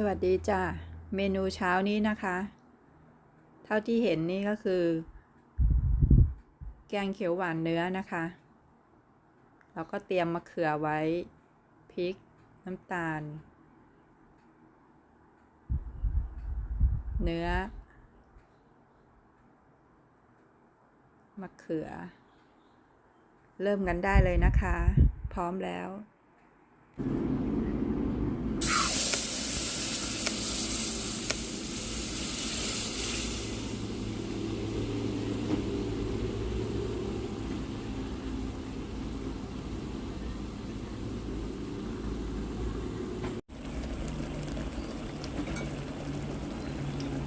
สวัสดีจ้าเมนูเช้านี้นะคะ เท่าที่เห็นนี่ก็คือ แกงเขียวหวานเนื้อนะคะเราก็เตรียมมะเขือไว้พริกน้ำตาล เนื้อ มะเขือ เริ่มกันได้เลยนะคะ พร้อมแล้ว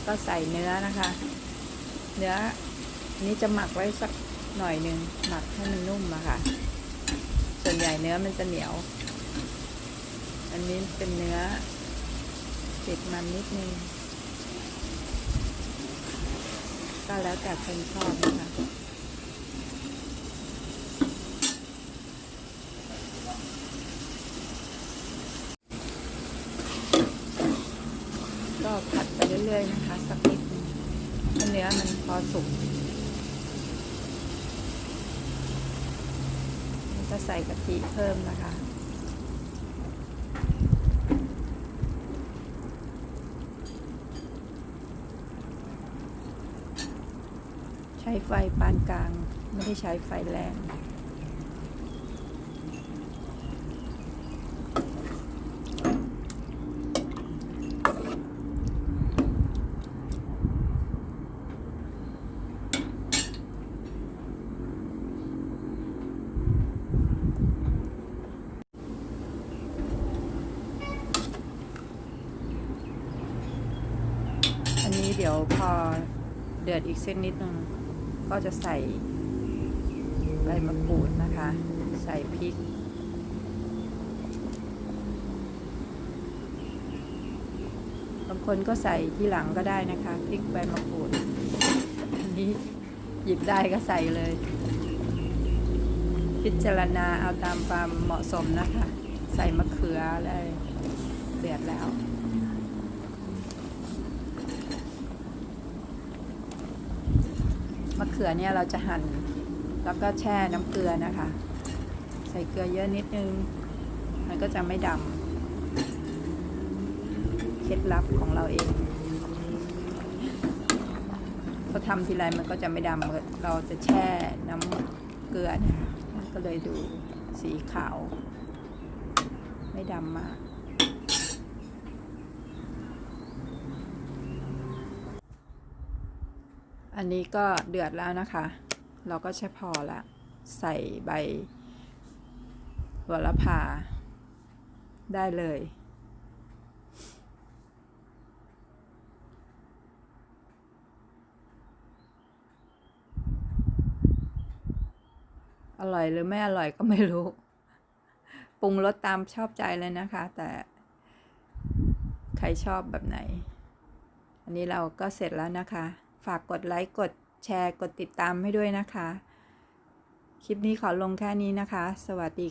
แล้วก็ใส่เนื้อนะคะ เนื้อนนี้จะหมักไว้สักหน่อยหนึ่งหมักให้มันนุ่มอะค่ะ ส่วนใหญ่เนื้อมันจะเหนียว อันนี้เป็นเนื้อติดมันนิดนึงก็แล้วแต่คนชอบนะคะ ก็ผัดไปเรื่อยๆนะคะ สักนิดเนื้อมันพอสุกแล้วก็ใส่กะทิเพิ่มนะคะใช้ไฟปานกลาง ไม่ได้ใช้ไฟแรง เดี๋ยวพอเดือดอีกเส้นนิดนึง ก็จะใส่ใบมะกรูดนะคะ ใส่พริก บางคนก็ใส่ที่หลังก็ได้นะคะพริกใบมะกรูดอันนี้หยิบได้ก็ใส่เลย พิจารณาเอาตามความเหมาะสมนะคะ ใส่มะเขืออะไรเดือดแล้ว มะเขือเนี่ยเราจะหั่นแล้วก็แช่น้ำเกลือนะคะ ใส่เกลือเยอะนิดนึง มันก็จะไม่ดำเคล็ดลับของเราเองพอทำทีไรมันก็จะไม่ดำเราจะแช่น้ำเกลือนี่ยมันก็เลยดูสีขาว ไม่ดำมาก อันนี้ก็เดือดแล้วนะคะ เราก็ใช้พอละใส่ใบโหระพาได้เลย อร่อยหรือไม่อร่อยก็ไม่รู้ ปรุงรสตามชอบใจเลยนะคะ แต่ใครชอบแบบไหน อันนี้เราก็เสร็จแล้วนะคะ ฝากกดไลค์กดแชร์กดติดตามให้ด้วยนะคะ คลิปนี้ขอลงแค่นี้นะคะ สวัสดี